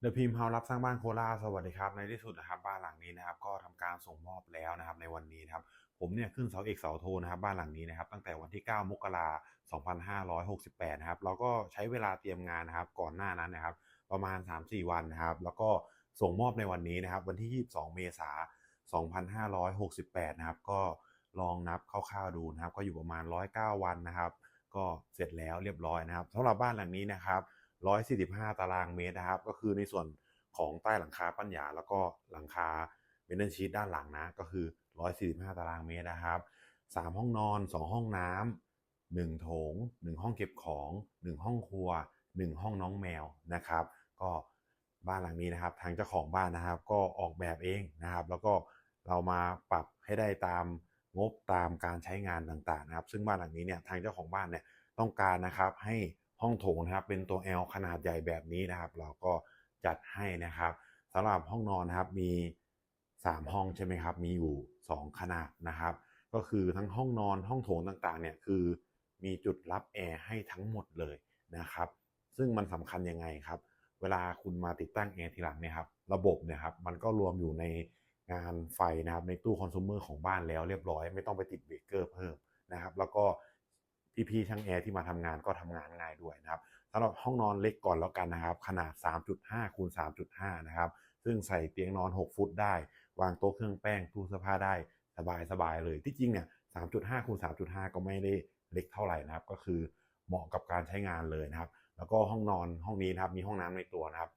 เดอะพิมพ์เฮารับสร้างบ้านโคราชสวัสดีครับ ในที่สุดนะครับบ้านหลังนี้นะครับก็ทำการส่งมอบแล้วนะครับในวันนี้นะครับผมเนี่ยขึ้นเสาเอกเสาโทนะครับบ้านหลังนี้นะครับตั้งแต่วันที่ 9 มกราคม 2568 นะครับเราก็ใช้เวลาเตรียมงานนะครับก่อนหน้านั้นนะครับประมาณ 3-4 วันนะครับแล้วก็ส่งมอบในวันนี้นะครับวันที่ 22 เมษายน 2568 นะครับก็ลองนับคร่าวๆดูนะครับก็อยู่ประมาณ 109 วันนะครับก็เสร็จแล้วเรียบร้อยนะครับสำหรับบ้านหลังนี้นะครับ 145 ตารางเมตรนะครับ ก็คือในส่วนของใต้หลังคาปัญญา แล้วก็หลังคาเบนเดนชีตด้านหลังนะ ก็คือ 145 ตารางเมตรนะครับ3ห้องนอน 2 ห้องน้ำ1โถง 1 ห้องเก็บของ 1 ห้องครัว 1 ห้องน้องแมวนะครับ ก็บ้านหลังนี้นะครับ ทางเจ้าของบ้านนะครับ ก็ออกแบบเองนะครับ แล้วก็เรามาปรับให้ได้ตามงบตามการใช้งานต่างๆนะครับ ซึ่งบ้านหลังนี้เนี่ยทางเจ้าของบ้านเนี่ยต้องการนะครับให้ ห้องโถงนะครับเป็นตัว L ขนาดใหญ่แบบนี้นะครับ เราก็จัดให้นะครับสำหรับห้องนอนนะครับมี 3 ห้องใช่ไหมครับ มีอยู่ 2 ขนาดนะครับ ก็คือทั้งห้องนอนห้องโถงต่างๆเนี่ยคือมีจุดรับแอร์ให้ทั้งหมดเลยนะครับ ซึ่งมันสำคัญยังไงครับ เวลาคุณมาติดตั้งแอร์ทีหลังเนี่ยครับระบบเนี่ยครับมันก็รวมอยู่ในงานไฟนะครับในตู้คอน sumer ของบ้านแล้วเรียบร้อย ไม่ต้องไปติดเบรกเกอร์เพิ่มนะครับ แล้วก็ พี่ๆช่างแอร์ที่มาทำงานก็ทำงานง่ายด้วยนะครับสำหรับห้องนอนเล็กก่อนแล้วกันนะครับ ขนาด 3.5คูณ3.5 นะครับ ซึ่งใส่เตียงนอน 6 ฟุตได้ วางโต๊ะเครื่องแป้งตู้เสื้อผ้าได้สบายๆเลยที่จริงเนี่ย 3.5คูณ3.5 ก็ไม่ได้เล็กเท่าไหร่นะครับ ก็คือเหมาะกับการใช้งานเลยนะครับ แล้วก็ห้องนอนห้องนี้นะครับมีห้องน้ำในตัวนะครับ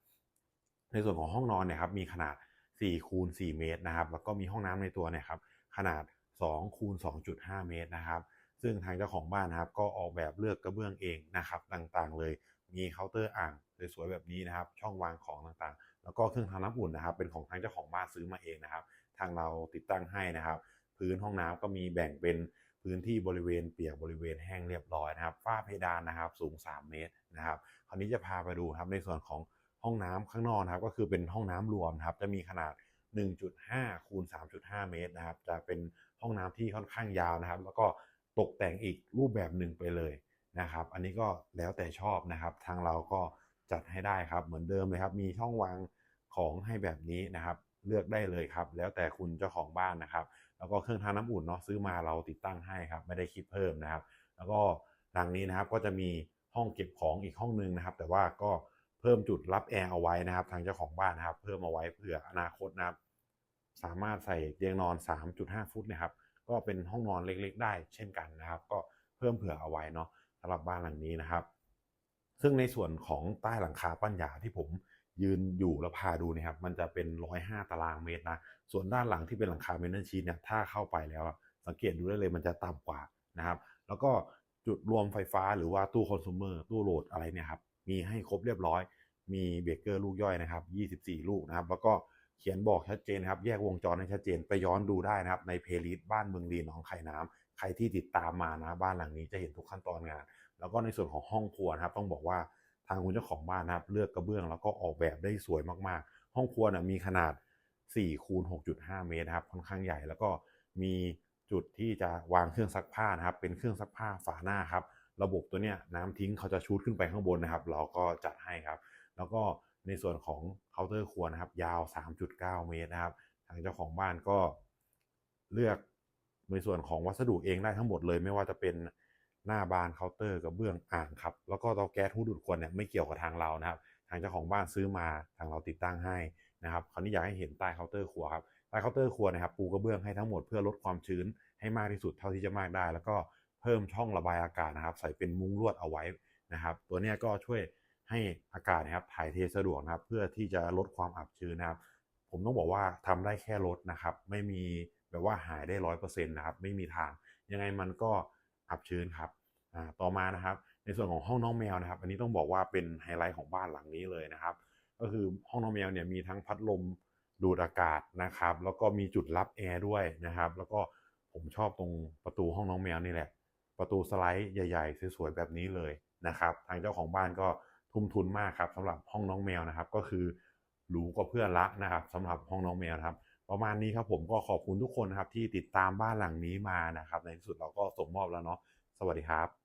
ในส่วนของห้องนอนเนี่ยครับมีขนาด4คูณ4เมตรนะครับ แล้วก็มีห้องน้ำในตัวเนี่ยครับขนาด2คูณ2.5 เมตรนะครับ ซึ่งทางเจ้าของบ้านนะครับ ก็ออกแบบเลือกกระเบื้องเองนะครับต่างๆ เลยมีเคาน์เตอร์อ่างสวยๆแบบนี้นะครับ ช่องวางของต่างๆ แล้วก็เครื่องทำน้ำอุ่นนะครับ เป็นของทางเจ้าของบ้านซื้อมาเองนะครับ ทางเราติดตั้งให้นะครับ พื้นห้องน้ำก็มีแบ่งเป็นพื้นที่บริเวณเปียกบริเวณแห้งเรียบร้อยนะครับ ฝ้าเพดานนะครับ สูง 3 เมตรนะครับ คราวนี้จะพาไปดูครับในส่วนของห้องน้ำข้างนอกนะครับ ก็คือเป็นห้องน้ำรวมครับ จะมีขนาด 1.5คูณ3.5 เมตรนะครับ จะเป็นห้องน้ำที่ค่อนข้างยาวนะครับ แล้วก็ ตกแต่งอีกรูปแบบหนึ่งไปเลยนะครับ อันนี้ก็แล้วแต่ชอบนะครับ ทางเราก็จัดให้ได้ครับเหมือนเดิมเลยครับมีช่องวางของให้แบบนี้นะครับ เลือกได้เลยครับ แล้วแต่คุณเจ้าของบ้านนะครับ แล้วก็เครื่องทำน้ำอุ่นเนาะซื้อมาเราติดตั้งให้ครับ ไม่ได้คิดเพิ่มนะครับ แล้วก็หลังนี้นะครับก็จะมีห้องเก็บของอีกห้องนึงนะครับ แต่ว่าก็เพิ่มจุดรับแอร์เอาไว้นะครับ ทางเจ้าของบ้านนะครับ เพิ่มเอาไว้เผื่ออนาคตนะครับ สามารถใส่เตียงนอน 3.5 ฟุตนะครับ ก็เป็นห้องนอนเล็กๆ ได้เช่นกันนะครับ ก็เพิ่มเผื่อเอาไว้เนาะสำหรับบ้านหลังนี้นะครับ ซึ่งในส่วนของใต้หลังคาปั้นหยาที่ผมยืนอยู่แล้วพาดูนะครับ มันจะเป็น105ตารางเมตรนะ ส่วนด้านหลังที่เป็นหลังคาเมนเทนชีตเนี่ยถ้าเข้าไปแล้วสังเกตดูได้เลยมันจะต่ำกว่านะครับ แล้วก็จุดรวมไฟฟ้าหรือว่าตู้คอน sumer ตู้โหลดอะไรเนี่ยครับมีให้ครบเรียบร้อย มีเบรกเกอร์ลูกย่อยนะครับ 24 ลูกนะครับ แล้วก็ เขียนบอกชัดเจนนะครับ แยกวงจรให้ชัดเจนไปย้อนดูได้นะครับ ในเพลย์ลิสต์บ้านเมืองลีหนองไข่น้ำใครที่ติดตามมานะบ้านหลังนี้จะเห็นทุกขั้นตอนงาน แล้วก็ในส่วนของห้องครัวนะครับ ต้องบอกว่าทางคุณเจ้าของบ้านนะครับ เลือกกระเบื้องแล้วก็ออกแบบได้สวยมากๆ ห้องครัวนะมีขนาด4คูณ6.5 เมตรนะครับค่อนข้างใหญ่แล้วก็มีจุดที่จะวางเครื่องซักผ้านะครับ เป็นเครื่องซักผ้าฝาหน้าครับ ระบบตัวเนี้ยน้ำทิ้งเขาจะชูดขึ้นไปข้างบนนะครับ เราก็จัดให้ครับ แล้วก็ ในส่วนของเคาน์เตอร์ครัวนะครับ ยาว 3.9 เมตรนะครับ ทางเจ้าของบ้านก็เลือกในส่วนของวัสดุเองได้ทั้งหมดเลย ไม่ว่าจะเป็นหน้าบานเคาน์เตอร์กระเบื้องอ่างครับ แล้วก็เตาแก๊สหูดูดควันเนี่ยไม่เกี่ยวกับทางเรานะครับ ทางเจ้าของบ้านซื้อมาทางเราติดตั้งให้นะครับคราวนี้อยากให้เห็นใต้เคาน์เตอร์ครัวครับใต้เคาน์เตอร์ครัวนะครับปูกระเบื้องให้ทั้งหมดเพื่อลดความชื้นให้มากที่สุดเท่าที่จะมากได้ แล้วก็เพิ่มช่องระบายอากาศนะครับ ใส่เป็นมุ้งลวดเอาไว้นะครับ ตัวนี้ก็ช่วย ให้อากาศนะครับถ่ายเทสะดวกนะครับ เพื่อที่จะลดความอับชื้นนะครับ ผมต้องบอกว่าทำได้แค่ลดนะครับ ไม่มีแบบว่าหายได้ร้อยเปอร์เซ็นต์นะครับ ไม่มีทาง ยังไงมันก็อับชื้นครับต่อมานะครับ ในส่วนของห้องน้องแมวนะครับ อันนี้ต้องบอกว่าเป็นไฮไลท์ของบ้านหลังนี้เลยนะครับ ก็คือห้องน้องแมวเนี่ยมีทั้งพัดลมดูดอากาศนะครับ แล้วก็มีจุดรับแอร์ด้วยนะครับ แล้วก็ผมชอบตรงประตูห้องน้องแมวนี่แหละ ประตูสไลด์ใหญ่ ๆ สวยๆแบบนี้เลยนะครับ ทางเจ้าของบ้านก็ ทุ่มทุนมากครับสำหรับห้องน้องแมวนะครับ ก็คือหรูกว่าเพื่อนละนะครับสำหรับห้องน้องแมวนะครับ ประมาณนี้ครับผมก็ขอบคุณทุกคนนะครับที่ติดตามบ้านหลังนี้มานะครับ ในที่สุดเราก็ส่งมอบแล้วเนาะสวัสดีครับ